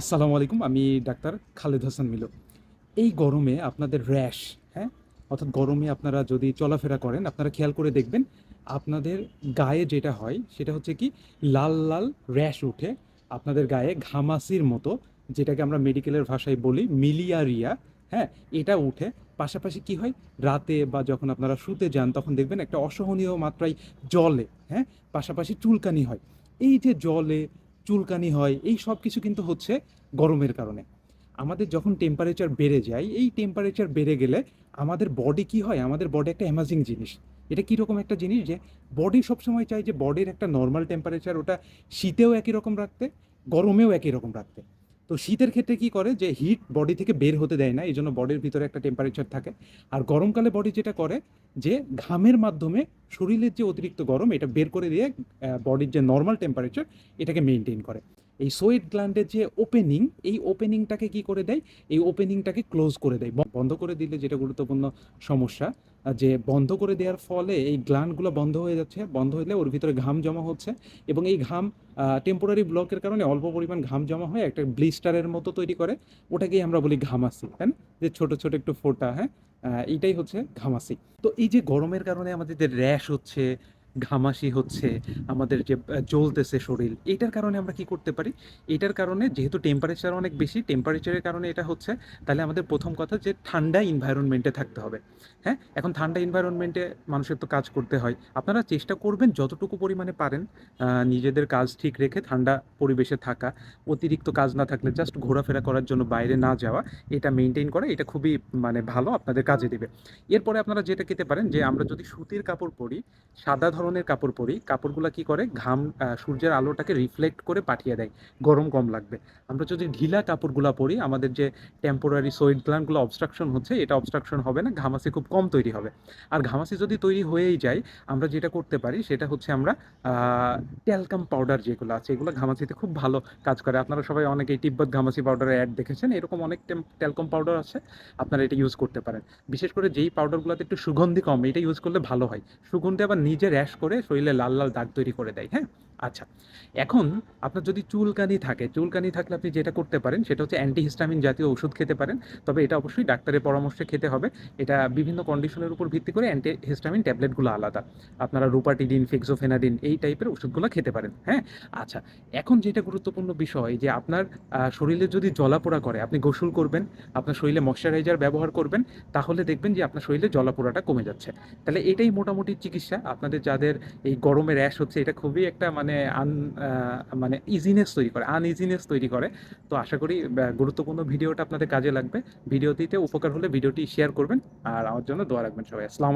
আসসালামু আলাইকুম, আমি ডাক্তার খালেদ হাসান মিলু এই গরমে আপনাদের র্যাশ হ্যাঁ? অর্থাৎ গরমে আপনারা যদি চলাফেরা করেন, আপনারা খেয়াল করে দেখবেন, আপনাদের গায়ে যেটা হয়, সেটা হচ্ছে কি, লাল লাল র্যাশ উঠে আপনাদের গায়ে ঘামাসির মতো, যেটাকে আমরা মেডিকেলের ভাষায় বলি, মিলিয়ারিয়া হ্যাঁ? এটা উঠে পাশাপাশি কি হয়? রাতে বা যখন আপনারা শুতে যান, তখন দেখবেন একটা অসহনীয় মাত্রায় জলে হ্যাঁ? পাশাপাশি চুলকানি হয়। এই যে জলে চুলকানি হয়, এই সব কিছু কিন্তু হচ্ছে গরমের কারণে। আমাদের যখন টেম্পারেচার বেড়ে যায়, এই টেম্পারেচার বেড়ে গেলে আমাদের বডি কি হয়? আমাদের বডি একটা অ্যামাজিং জিনিস। এটা কীরকম একটা জিনিস যে বডি সবসময় চাই যে বডির একটা নর্মাল টেম্পারেচার ওটা শীতেও একই রকম রাখতে, গরমেও একই রকম রাখতে। তো শীতের ক্ষেত্রে কি করে? যে হিট বডি থেকে বের হতে দেয় না এই জন্য বডির ভিতরে একটা টেম্পারেচার থাকে। আর গরমকালে বডি যেটা করে? যে ঘামের মাধ্যমে শরীরের যে অতিরিক্ত গরম, এটা বের করে দিয়ে বডির যে নর্মাল টেম্পারেচার এটাকে মেনটেন করে। এই সোয়েট গ্ল্যান্ডের যে ওপেনিং এই ওপেনিংটাকে কি করে দেয়? এই ওপেনিংটাকে ক্লোজ করে দেয়। বন্ধ করে দিলে যেটা গুরুত্বপূর্ণ সমস্যা যে বন্ধ করে দেওয়ার ফলে এই গ্ল্যান্ডগুলো বন্ধ হয়ে যাচ্ছে, বন্ধ হলে ওর ভিতরে ঘাম জমা হচ্ছে এবং এই ঘাম টেম্পোরারি ব্লকের কারণে অল্প পরিমাণ ঘাম জমা হয়ে একটা ব্লিস্টারের মতো তৈরি করে, ওটাকেই আমরা বলি ঘামাসি না? যে ছোট ছোট একটু ফোটা হ্যাঁ? এইটাই হচ্ছে ঘামাসি তো এই যে গরমের কারণে আমাদের যে র্যাশ হচ্ছে ঘামাসি হচ্ছে, আমাদের যে জ্বলতেছে শরীর, এটার কারণে আমরা কি করতে পারি? এটার কারণে যেহেতু টেম্পারেচার অনেক বেশি টেম্পারেচারের কারণে এটা হচ্ছে, তাহলে আমাদের প্রথম কথা যে, ঠান্ডা ইনভায়রনমেন্টে থাকতে হবে। হ্যাঁ? এখন ঠান্ডা ইনভায়রনমেন্টে মানুষের তো কাজ করতে হয়। আপনারা চেষ্টা করবেন যতটুকু পরিমাণে পারেন নিজেদের কাজ ঠিক রেখে ঠান্ডা পরিবেশে থাকা। অতিরিক্ত কাজ না থাকলে জাস্ট ঘোরাফেরা করার জন্য বাইরে না যাওয়া, এটা মেনটেন করা, এটা খুবই মানে ভালো আপনাদের কাজে দেবে। এরপরে আপনারা যেটা খেতে পারেন যে, আমরা যদি সুতির কাপড় পরি, সাদা ধরনের কাপড় পরি, কাপড়গুলো কি করে? ঘাম সূর্যের আলোটাকে রিফ্লেক্ট করে পাঠিয়ে দেয়, গরম কম লাগবে। আমরা যদি ঢিলা কাপড়গুলো পরি, আমাদের যে টেম্পোরারি সোয়েট গ্ল্যান্ডগুলো অবস্ট্রাকশন হচ্ছে, এটা অবস্ট্রাকশন হবে না, ঘামাসি খুব কম তৈরি হবে। আর ঘামাসি যদি তৈরি হয়েই যায়, আমরা যেটা করতে পারি, সেটা হচ্ছে আমরা ট্যালকাম পাউডার যেগুলো আছে, এগুলো ঘামাসিতে খুব ভালো কাজ করে। আপনারা সবাই অনেকেই তিব্বত ঘামাসি পাউডারের অ্যাড দেখেছেন, এরকম অনেক ট্যালকম পাউডার আছে, আপনারা এটা ইউজ করতে পারেন। বিশেষ করে যেই পাউডারগুলোতে একটু সুগন্ধি কম, এটা ইউজ করলে ভালো হয়। সুগন্ধি আবার নিজে র্যাশ করে শরীরে লাল লাল দাগ তৈরি করে দেয় হ্যাঁ? আচ্ছা এখন আপনার যদি চুলকানি থাকে, চুলকানি থাকলে আপনি যেটা করতে পারেন সেটা হচ্ছে অ্যান্টিহিস্টামিন জাতীয় ওষুধ খেতে পারেন, তবে এটা অবশ্যই ডাক্তারের পরামর্শে খেতে হবে। এটা বিভিন্ন কন্ডিশনের উপর ভিত্তি করে অ্যান্টিহিস্টামিন ট্যাবলেটগুলো আলাদা। আপনারা রুপাটিডিন, ফিক্সোফেনাডিন এই টাইপের ওষুধগুলো খেতে পারেন হ্যাঁ? আচ্ছা এখন যেটা গুরুত্বপূর্ণ বিষয় যে আপনার শরীরে যদি জলাপোড়া করে, আপনি গোসল করবেন, আপনার শরীরে ময়শ্চারাইজার ব্যবহার করবেন, তাহলে দেখবেন যে আপনার শরীরে জলাপোড়াটা কমে যাচ্ছে। তাহলে এটাই মোটামুটি চিকিৎসা। আপনাদের যাদের এই গরমে র্যাশ হচ্ছে, এটা খুবই একটা মানে আন মানে ইজিনেস তৈরি করে আনইজিনেস তৈরি করে। তো আশা করি গুরুত্বপূর্ণ ভিডিওটা আপনাদের কাজে লাগবে। ভিডিওটিতে উপকার হলে ভিডিওটি শেয়ার করবেন, আর আমার জন্য দোয়া রাখবেন সবাই। আসসালাম